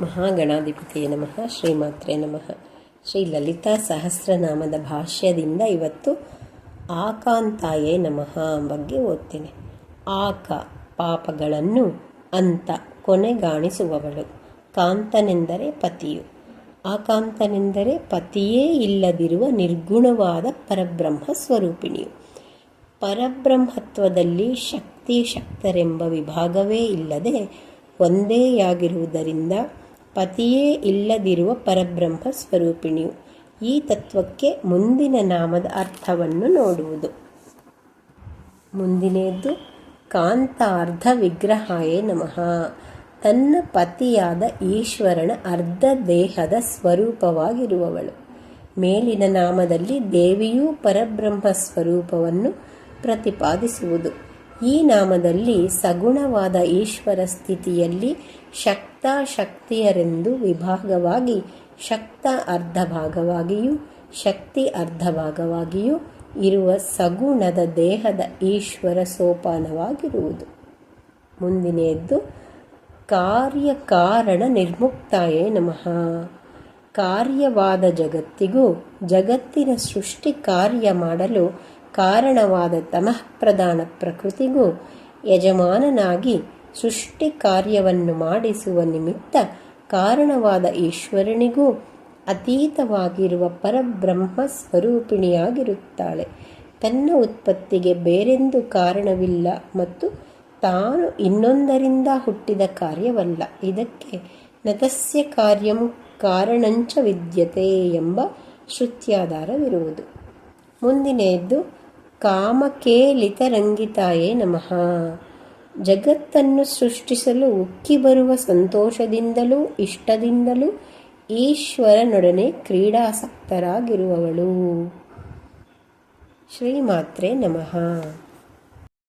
ಮಹಾಗಣಾಧಿಪತಿಯೇ ನಮಃ. ಶ್ರೀಮಾತ್ರೆ ನಮಃ. ಶ್ರೀ ಲಲಿತಾ ಸಹಸ್ರನಾಮದ ಭಾಷ್ಯದಿಂದ ಇವತ್ತು ಆಕಾಂತಾಯೇ ನಮಃ ಬಗ್ಗೆ ಓದ್ತೇನೆ. ಆಕ ಪಾಪಗಳನ್ನು ಅಂತ ಕೊನೆಗಾಣಿಸುವವಳು. ಕಾಂತನೆಂದರೆ ಪತಿಯು. ಆಕಾಂತನೆಂದರೆ ಪತಿಯೇ ಇಲ್ಲದಿರುವ ನಿರ್ಗುಣವಾದ ಪರಬ್ರಹ್ಮ ಸ್ವರೂಪಿಣಿಯು. ಪರಬ್ರಹ್ಮತ್ವದಲ್ಲಿ ಶಕ್ತಿ ಶಕ್ತರೆಂಬ ವಿಭಾಗವೇ ಇಲ್ಲದೆ ಒಂದೇಯಾಗಿರುವುದರಿಂದ ಪತಿಯೇ ಇಲ್ಲದಿರುವ ಪರಬ್ರಹ್ಮ ಸ್ವರೂಪಿಣಿಯು ಈ ತತ್ವಕ್ಕೆ ಮುಂದಿನ ನಾಮದ ಅರ್ಥವನ್ನು ನೋಡುವುದು. ಮುಂದಿನದ್ದು, ಕಾಂತಾರ್ಧ ವಿಗ್ರಹಾಯೇ ನಮಃ. ತನ್ನ ಪತಿಯಾದ ಈಶ್ವರನ ಅರ್ಧ ದೇಹದ ಸ್ವರೂಪವಾಗಿರುವವಳು. ಮೇಲಿನ ನಾಮದಲ್ಲಿ ದೇವಿಯೂ ಪರಬ್ರಹ್ಮ ಸ್ವರೂಪವನ್ನು ಪ್ರತಿಪಾದಿಸುವುದು. ಈ ನಾಮದಲ್ಲಿ ಸಗುಣವಾದ ಈಶ್ವರ ಸ್ಥಿತಿಯಲ್ಲಿ ಶಕ್ತ ಶಕ್ತಿಯರೆಂದು ವಿಭಾಗವಾಗಿ ಶಕ್ತ ಅರ್ಧ ಭಾಗವಾಗಿಯೂ ಶಕ್ತಿ ಅರ್ಧ ಭಾಗವಾಗಿಯೂ ಇರುವ ಸಗುಣದ ದೇಹದ ಈಶ್ವರ ಸೋಪಾನವಾಗಿರುವುದು. ಮುಂದಿನೆಯದ್ದು ಕಾರ್ಯಕಾರಣ ನಿರ್ಮುಕ್ತಾಯೇ ನಮಃ. ಕಾರ್ಯವಾದ ಜಗತ್ತಿಗೂ ಜಗತ್ತಿನ ಸೃಷ್ಟಿ ಕಾರ್ಯ ಮಾಡಲು ಕಾರಣವಾದ ತಮಃಪ್ರಧಾನ ಪ್ರಕೃತಿಗೂ ಯಜಮಾನನಾಗಿ ಸೃಷ್ಟಿ ಕಾರ್ಯವನ್ನು ಮಾಡಿಸುವ ನಿಮಿತ್ತ ಕಾರಣವಾದ ಈಶ್ವರನಿಗೂ ಅತೀತವಾಗಿರುವ ಪರಬ್ರಹ್ಮ ಸ್ವರೂಪಿಣಿಯಾಗಿರುತ್ತಾಳೆ. ತನ್ನ ಉತ್ಪತ್ತಿಗೆ ಬೇರೆಂದು ಕಾರಣವಿಲ್ಲ ಮತ್ತು ತಾನು ಇನ್ನೊಂದರಿಂದ ಹುಟ್ಟಿದ ಕಾರ್ಯವಲ್ಲ. ಇದಕ್ಕೆ ನತಸ್ಯ ಕಾರ್ಯಂ ಕಾರಣಂಚ ವಿದ್ಯತೆ ಎಂಬ ಶ್ರುತ್ಯಾಧಾರವಿರುವುದು. ಮುಂದಿನೆಯದ್ದು ಕಾಮಕೇಲಿತರಂಗಿತಾಯೇ ನಮಃ. ಜಗತ್ತನ್ನು ಸೃಷ್ಟಿಸಲು ಉಕ್ಕಿ ಬರುವ ಸಂತೋಷದಿಂದಲೂ ಇಷ್ಟದಿಂದಲೂ ಈಶ್ವರನೊಡನೆ ಕ್ರೀಡಾಸಕ್ತರಾಗಿರುವವಳು. ಶ್ರೀಮಾತ್ರೆ ನಮಃ.